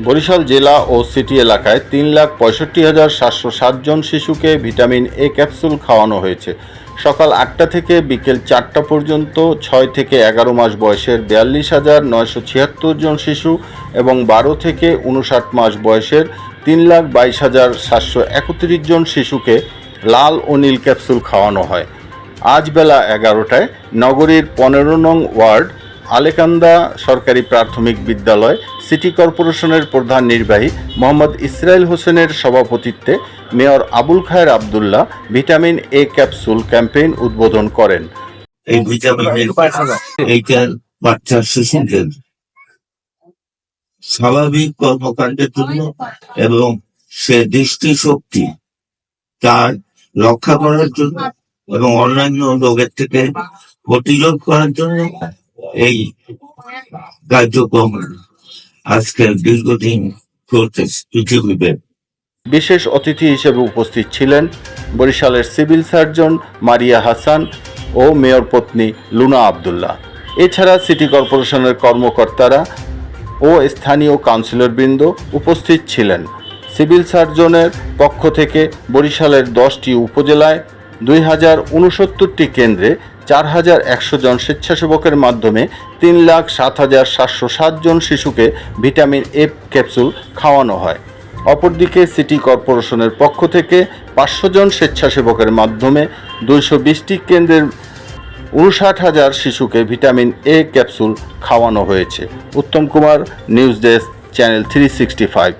বরিশাল জেলা ও সিটি এলাকায় তিন লাখ পঁয়ষট্টি হাজার সাতশো সাতজন শিশুকে ভিটামিন এ ক্যাপসুল খাওয়ানো হয়েছে। সকাল আটটা থেকে বিকেল চারটা পর্যন্ত ছয় থেকে এগারো মাস বয়সের বিয়াল্লিশ হাজার নয়শো ছিয়াত্তর জন শিশু এবং বারো থেকে উনষাট মাস বয়সের তিন লাখ বাইশ হাজার সাতশো একত্রিশ জন শিশুকে লাল ও নীল ক্যাপসুল খাওয়ানো হয়। আজ বেলা এগারোটায় নগরীর পনেরো নং ওয়ার্ড আলেকান্দা সরকারি প্রাথমিক বিদ্যালয় সিটি কর্পোরেশনের প্রধান নির্বাহী মোহাম্মদ ইসরাইল হোসেনের সভাপতিত্বে mayor Abul Khayer Abdullah vitamin A capsule campaign উদ্বোধন করেন। এই বাচ্চা স্বাভাবিক কর্মকাণ্ডের জন্য এবং সে দৃষ্টিশক্তি তার রক্ষা করার জন্য এবং অন্যান্য রোগের থেকে প্রতিরোধ করার জন্য এই কার্যক্রম আজকে দীর্ঘদিন চলতেছে পৃথিবীতে বিশেষ অতিথি হিসেবে উপস্থিত ছিলেন বরিশালের সিভিল সার্জন মারিয়া হাসান ও মেয়র পত্নী লুনা আবদুল্লাহ। এছাড়া সিটি কর্পোরেশনের কর্মকর্তারা ও স্থানীয় কাউন্সিলরবৃন্দ উপস্থিত ছিলেন। সিভিল সার্জনের পক্ষ থেকে বরিশালের দশটি উপজেলায় দুই কেন্দ্রে চার হাজার একশো জন স্বেচ্ছাসেবকের মাধ্যমে তিন লাখ সাত হাজার সাতশো সাত জন শিশুকে ভিটামিন এ ক্যাপসুল খাওয়ানো হয়। অপরদিকে সিটি কর্পোরেশনের পক্ষ থেকে পাঁচশো জন স্বেচ্ছাসেবকের মাধ্যমে দুইশো বিশটি কেন্দ্রের উনষাট হাজার শিশুকে ভিটামিন এ ক্যাপসুল খাওয়ানো হয়েছে। Uttam Kumar, news desk, channel three sixty five.